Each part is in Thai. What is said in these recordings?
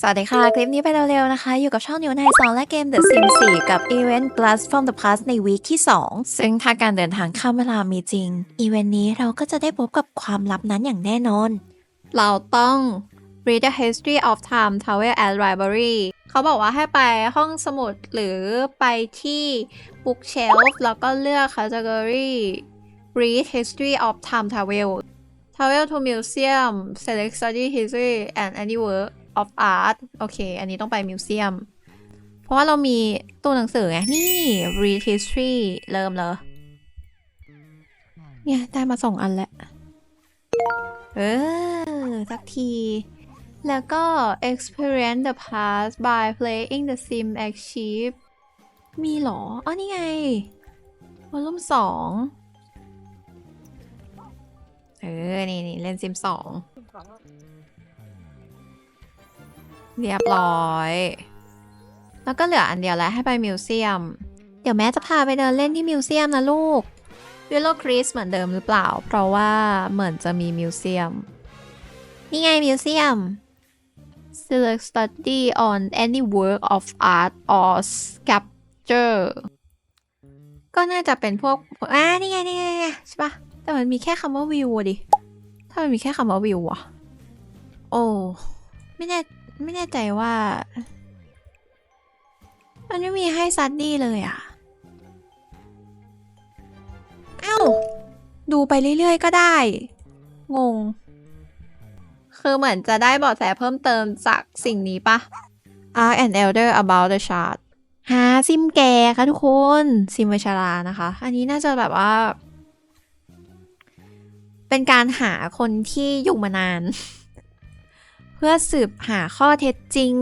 สวัสดีค่ะ คลิปนี้ไปเร็วๆนะคะ อยู่กับช่องนิวในสองและเกม The Sims 4 กับ Event Blast from the Past ในวีคที่ 2 ซึ่งถ้าการเดินทางข้ามเวลามีจริง อีเวนต์นี้เราก็จะได้พบกับความลับนั้นอย่างแน่นอน เราต้อง read the history of time travel and library เขาบอกว่าให้ไปห้องสมุดหรือไปที่ bookshelf แล้วก็เลือก category read history of time travel travel to museum select study history and any work of art โอเค อันนี้ต้องไปมิวเซียม เพราะว่าเรามีตู้หนังสือไง นี่ read history เริ่มเลยเนี่ย ได้มาสองอันแล้ว เออ สักที แล้วก็ experience the past by playing the sim achieve มีเหรอ อ๋อ นี่ไงวอลลุ่มสองเออ นี่นี่เล่นซิมสอง เรียบร้อย แล้วก็เหลืออันเดียวแล้วให้ไปมิวเซียม เดี๋ยวแม่จะพาไปเดินเล่นที่มิวเซียมนะลูกวิลโลคริสเหมือนเดิมหรือเปล่า เพราะว่าเหมือนจะมีมิวเซียม นี่ไงมิวเซียม Select study on any work of art or sculpture ก็น่าจะเป็นพวกอ่านี่ไงนี่ไงนี่ไงใช่ปะแต่มันมีแค่คำว่าวิวดิ ถ้ามันมีแค่คำว่าวิวอะโอ้ ไม่แน่ ไม่แน่ใจว่า มันไม่มีให้ซัดดี้เลยอะเอ้า ดูไปเรื่อยๆก็ได้ งง คือเหมือนจะได้เบาะแสเพิ่มเติมจากสิ่งนี้ปะ Ask and elder about the chart หาซิมแกค่ะทุกคน ซิมวชรานะคะ อันนี้น่าจะแบบว่า เป็นการหาคนที่อยู่มานาน พื่อสืบหาข้อเท็จจริง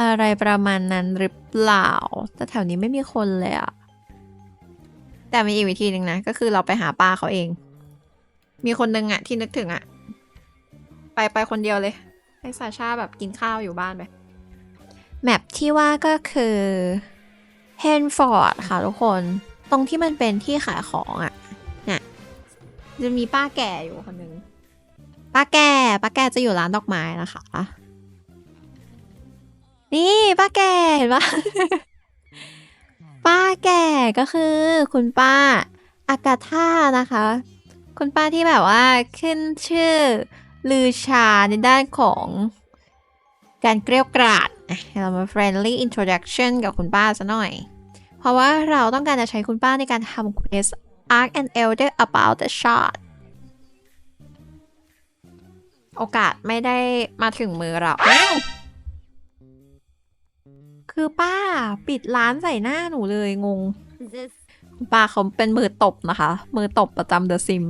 อะไรประมาณนั้นหรือเปล่า แต่แถวนี้ไม่มีคนเลยอะแต่มีอีกวิธีหนึ่งนะ ก็คือเราไปหาป้าเขาเอง มีคนนึงอะที่นึกถึงอะไปไปคนเดียวเลย ให้ซาชาแบบกินข้าวอยู่บ้านไป แมปที่ว่าก็คือเฮนฟอร์ดค่ะทุกคน ตรงที่มันเป็นที่ขายของอะเนี่ยจะมีป้าแก่อยู่คนหนึ่ง ป้าแก่ป้าแก่จะอยู่ร้านดอกไม้นะคะ นี่ป้าแก่เห็นปะป้าแก่ก็คือ คุณป้าอากาธานะคะ คุณป้าที่แบบว่าขึ้นชื่อ ลือชาในด้านของการเกลียวกราดอะเรามา friendly introduction กับคุณป้าซะหน่อย เพราะว่าเราต้องการจะใช้คุณป้าในการทำ quest Ask an elder about the shot โอกาสไม่ได้มาถึงมือเราอ้าวคือป้าปิดร้านใส่หน้าหนูเลยงงคุณป้าเขาเป็นมือตบนะคะ มือตบประจำเดอะซิม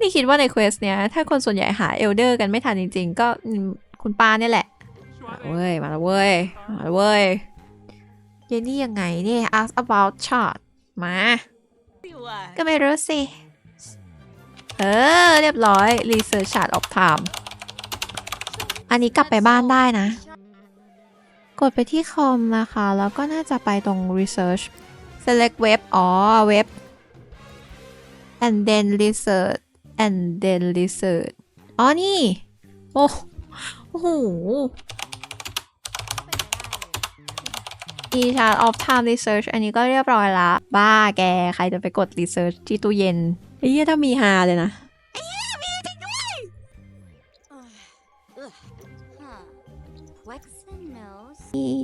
นี่คิดว่าในเควสเนี้ย ถ้าคนส่วนใหญ่หาเอลเดอร์กันไม่ทันจริง ๆ ก็อืมคุณป้าเนี่ยแหละ มาเว้ย มาแล้วเว้ย มาแล้วเว้ยเยนนี่ยังไงเนี่ย ask about chart มา ก็ไม่รู้สิ เออ เรียบร้อย research chart of time อันนี้กลับไปบ้านได้นะ กดไปที่คอมนะคะ แล้วก็น่าจะไปตรง research select web อ๋อเว็บ and then research and then research อ๋อนี่ โอ้โอ้โห e chart of time research อันนี้ก็เรียบร้อยละ บ้าแก ใครจะไปกด research ที่ตู้เย็นไอ้เหี้ยถ้ามีฮาเลยนะ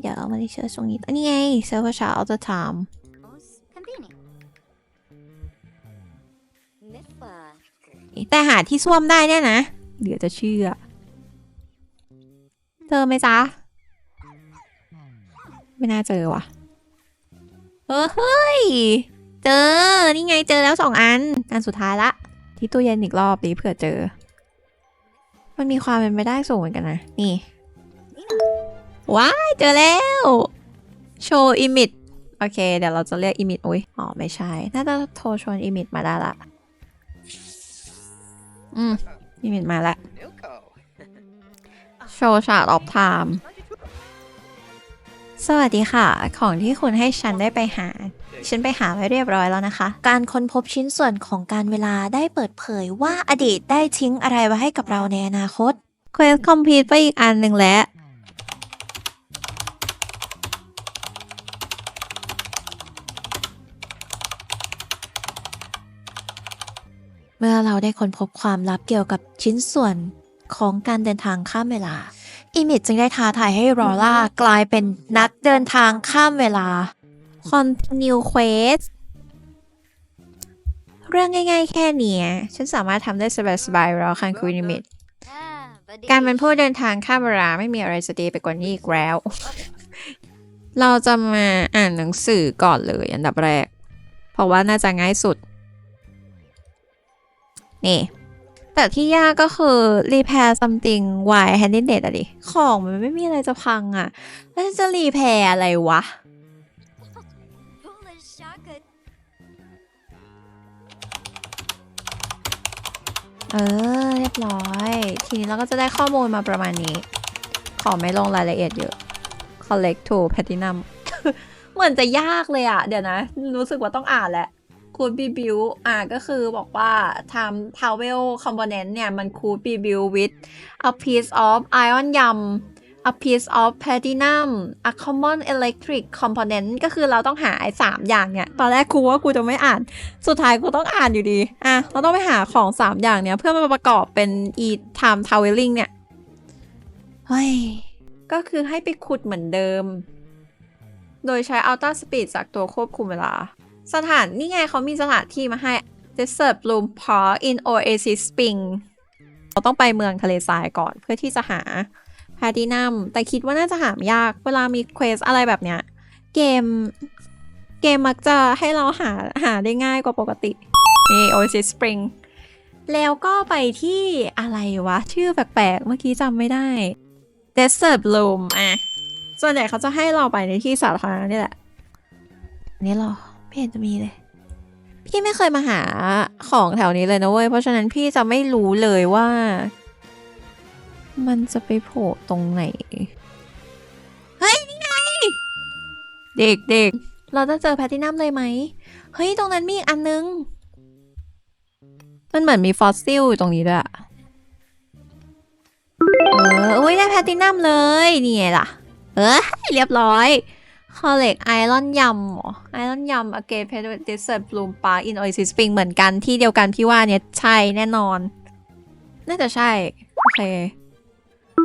เดี๋ยวเอามา research ตรงนี้อันนี้ไง server chart of the time convenient. Nifla. แต่หาที่ซ่วมได้เนี่ยนะ เดี๋ยวจะเชื่อ เจอไหมจ๊ะ ไม่น่าเจอว่ะเออเฮ้ย เจอ นี่ไงเจอแล้วสองอัน อันสุดท้ายละ ที่ตู้เย็นอีกรอบดีเผื่อเจอ มันมีความเป็นไปได้สูงเหมือนกันนะ นี่ ว้ายเจอแล้วโชว์อิมิ e โอเค เดี๋ยวเราจะเรียกอิมิ e อุ้ยอ๋อ ไม่ใช่ น่าจะโทรชวนอิมิ e มาได้ละอืมอิมิ e มาละโชว์ชาร์ตออฟไทม์สวัสดีค่ะ ของที่คุณให้ฉันได้ไปหา ฉันไปหาไว้เรียบร้อยแล้วนะคะ การค้นพบชิ้นส่วนของการเวลาได้เปิดเผยว่าอดีตได้ทิ้งอะไรไว้ให้กับเราในอนาคต Quest Complete ไปอีกอันหนึ่งแล้ว เมื่อเราได้ค้นพบความลับเกี่ยวกับชิ้นส่วนของการเดินทางข้ามเวลา อิมิดจึงได้ท้าทายให้รอล่ากลายเป็นนักเดินทางข้ามเวลา Continue Quest เรื่องง่ายๆแค่นี้ ฉันสามารถทำได้สบายๆรอคังคุยนิมิตการเป็นผู้เดินทางข้ามเวลาไม่มีอะไรจะดีไปกว่านี้อีกแล้ว เราจะมาอ่านหนังสือก่อนเลยอันดับแรก เพราะว่าน่าจะง่ายสุด นี่ แต่ที่ยากก็คือ repair something why handed it อะดิ ของมันไม่มีอะไรจะพังอะแล้วจะ repair อะไรวะ เออ เรียบร้อย ทีนี้เราก็จะได้ข้อมูลมาประมาณนี้ ขอไม่ลงรายละเอียดเยอะ collect to platinum เหมือนจะยากเลยอะเดี๋ยวนะ รู้สึกว่าต้องอ่านแหละ could be built อ่าก็คือบอกว่า time travel component เนี่ย มัน could be built with a piece of iron yum a piece of platinum a common electric component ก็คือเราต้องหาไอ้สามอย่างเนี่ย ตอนแรกครูว่าครูจะไม่อ่าน สุดท้ายกูต้องอ่านอยู่ดี อะ เราต้องไปหาของสามอย่างเนี้ยเพื่อมาประกอบเป็น e time traveling เนี่ย เฮ้ย ก็คือให้ไปขุดเหมือนเดิม โดยใช้ Ultra Speed จากตัวควบคุมเวลา สถานนี่ไงเขามีสถานที่มาให้ Desert Bloom Park in Oasis Spring เราต้องไปเมืองทะเลทรายก่อนเพื่อที่จะหาแพลตินัมแต่คิดว่าน่าจะหามยากเวลามีเควสอะไรแบบเนี้ย เกม เกมมักจะให้เราหาหาได้ง่ายกว่าปกติ นี่ Oasis Spring แล้วก็ไปที่อะไรวะ ชื่อแปลกๆ เมื่อกี้จำไม่ได้ Desert Bloom อะ ส่วนใหญ่เขาจะให้เราไปในที่สาธารณะนี่แหละ นี่หรอ ไม่เห็นจะมีเลย พี่ไม่เคยมาหาของแถวนี้เลยนะเว้ย เพราะฉะนั้นพี่จะไม่รู้เลยว่า มันจะไปโผล่ตรงไหน เฮ้ย นี่ไง เด็กเด็กเราจะเจอแพลตินัมเลยไหม เฮ้ย ตรงนั้นมีอีกอันนึง มันเหมือนมีฟอสซิลอยู่ตรงนี้ด้วยอะเออ อุ้ยได้แพลตินัมเลย นี่ไงล่ะ เออเรียบร้อย คอเล็กไอรอนยำหรอไอรอนยำอเกเพดเดสเซอร์บลูมปาอินโอซิสปริงเหมือนกันที่เดียวกันพี่ว่าเนี่ยใช่แน่นอน น่าจะใช่ โอเค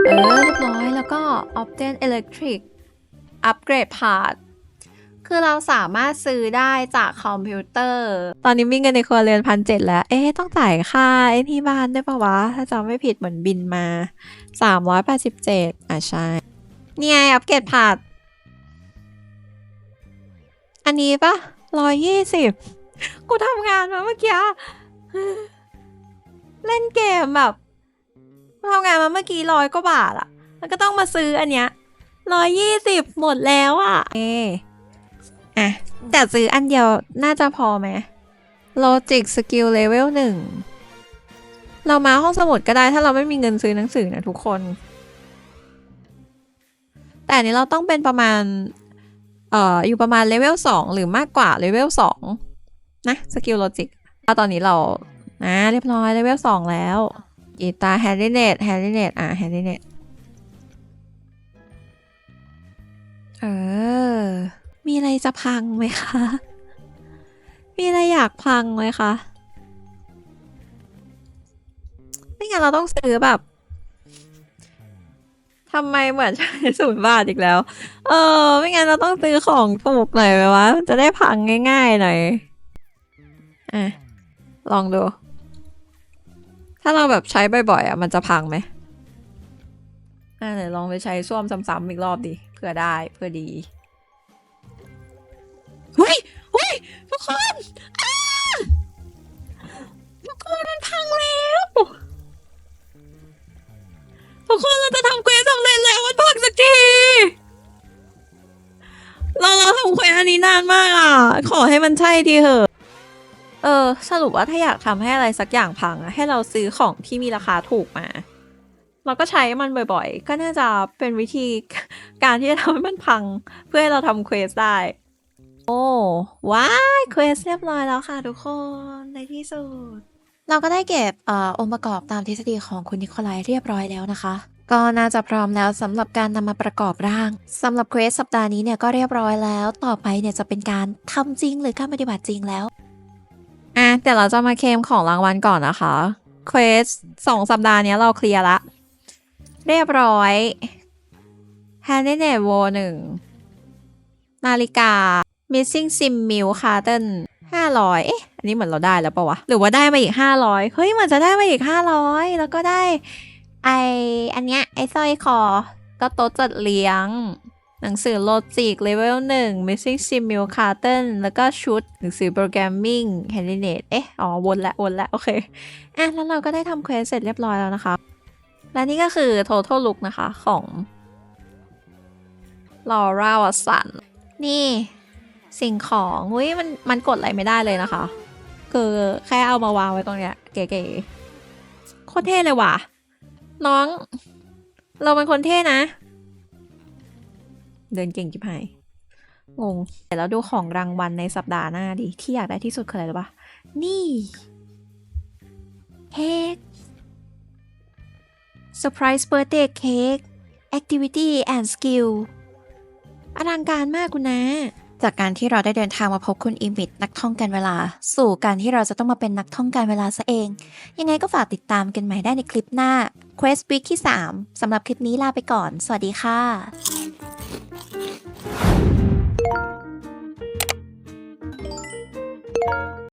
เออเรียบร้อยแล้วก็ Opten Electric Upgrade Part คือเราสามารถซื้อได้จากคอมพิวเตอร์ ตอนนี้มีเงินในครัวเรือนพันเจ็ดแล้ว เอ๊ะต้องจ่ายค่าไอ้ที่บ้านได้ปะวะ ถ้าจำไม่ผิดเหมือนบินมา 387อะใช่ เนี่ไงอัปเกรดผ่าน อันนี้ปะร้อยยี่สิบกูทำงานมาเมื่อกี้เล่นเกมแบบทำงานมาเมื่อกี้ร้อยกว่าบาทอะแล้วก็ต้องมาซื้ออันเนี้ยร้อยยี่สิบหมดแล้วอะเออะแต่ซื้ออันเดียวน่าจะพอไหม Logic Skill Level หนึ่งเรามาห้องสมุดก็ได้ถ้าเราไม่มีเงินซื้อหนังสือนะทุกคน แต่อันนี้เราต้องเป็นประมาณ เอ่ออยู่ประมาณเลเวลสองหรือมากกว่าเลเวลสองนะสกิลโลจิกตอนนี้เรานะเรียบร้อยเลเวลสองแล้วกีตาแฮร์รี่เนตแฮร์รี่เนตอะแฮร์รี่เนตเออ มีอะไรจะพังไหมคะ มีอะไรอยากพังไหมคะ ไม่งั้นเราต้องซื้อแบบ ทำไมเหมือนใช้ศูนย์บาทอีกแล้ว เออ ไม่งั้นเราต้องซื้อของถูกหน่อยไหมวะ จะได้พังง่ายๆหน่อย อะ ลองดู ถ้าเราแบบใช้บ่อยๆอะ มันจะพังไหมอะเดี๋ยวลองไปใช้ส้วมซ้ำๆอีกรอบดิ เพื่อได้เพื่อดีเฮ้ยเฮ้ยทุกคนทุกคนมันพังแล้วทุกคนเราจะ นนี้นานมากอะ ขอให้มันใช่ทีเถอะ เออ สรุปว่าถ้าอยากทำให้อะไรสักอย่างพังอะให้เราซื้อของที่มีราคาถูกมา เราก็ใช้มันบ่อยๆ ก็น่าจะเป็นวิธีการที่จะทำให้มันพัง เพื่อให้เราทำเควสได้ โอ้ว้ายเควสเรียบร้อยแล้วค่ะทุกคนในที่สุด เราก็ได้เก็บเออองค์ประกอบตามทฤษฎีของคุณนิโคลายเรียบร้อยแล้วนะคะ ก็น่าจะพร้อมแล้วสำหรับการนำมาประกอบร่างสำหรับเควสสัปดาห์นี้เนี่ยก็เรียบร้อยแล้ว ต่อไปเนี่ยจะเป็นการทำจริงหรือการปฏิบัติจริงแล้วอะแต่เราจะมาเคมของรางวัลก่อนนะคะเควสสองสัปดาห์นี้เราเคลียร์ละ เรียบร้อย h a n d e n e t w o หนึ่งนาฬิกา Missing Sim Mill Carton ห้าร้อยเอ๊ะ อันนี้เหมือนเราได้แล้วปะวะ หรือว่าได้มาอีกห้าร้อยเฮ้ย เหมือนจะได้มาอีกห้าร้อยแล้วก็ได้ ไออันเนี้ยไอสร้อยคอ ก็โต๊ะจัดเลี้ยง หนังสือโลจิกเลเวลหนึ่ง Missing Sim Mill Carton แล้วก็ชุด หนังสือโปรแกรมมิ่ง h a n d e n e t เอ๊ะ อ๋อ วนละ วนละ โอเค อะ แล้วเราก็ได้ทำเควสเสร็จเรียบร้อยแล้วนะคะ และนี่ก็คือ total look นะคะของ Laura Watson นี่สิ่งของอุ้ยมันมันกดอะไรไม่ได้เลยนะคะ คือแค่เอามาวางไว้ตรงเนี้ยเก๋ๆโคตรเท่เลยว่ะ น้อง เราเป็นคนเท่นะ เดินเก่งจิบหายงงเดี๋ยวเราดูของรางวัลในสัปดาห์หน้าดิ ที่อยากได้ที่สุดคืออะไรรู้ปะนี่เค้ก Surprise Birthday Cake Activity and Skill อลังการมากคุณนะ จากการที่เราได้เดินทางมาพบคุณอิมิตนักท่องการเวลา สู่การที่เราจะต้องมาเป็นนักท่องการเวลาซะเอง ยังไงก็ฝากติดตามกันใหม่ได้ในคลิปหน้า Quest Week ที่ 3สำหรับคลิปนี้ลาไปก่อน สวัสดีค่ะ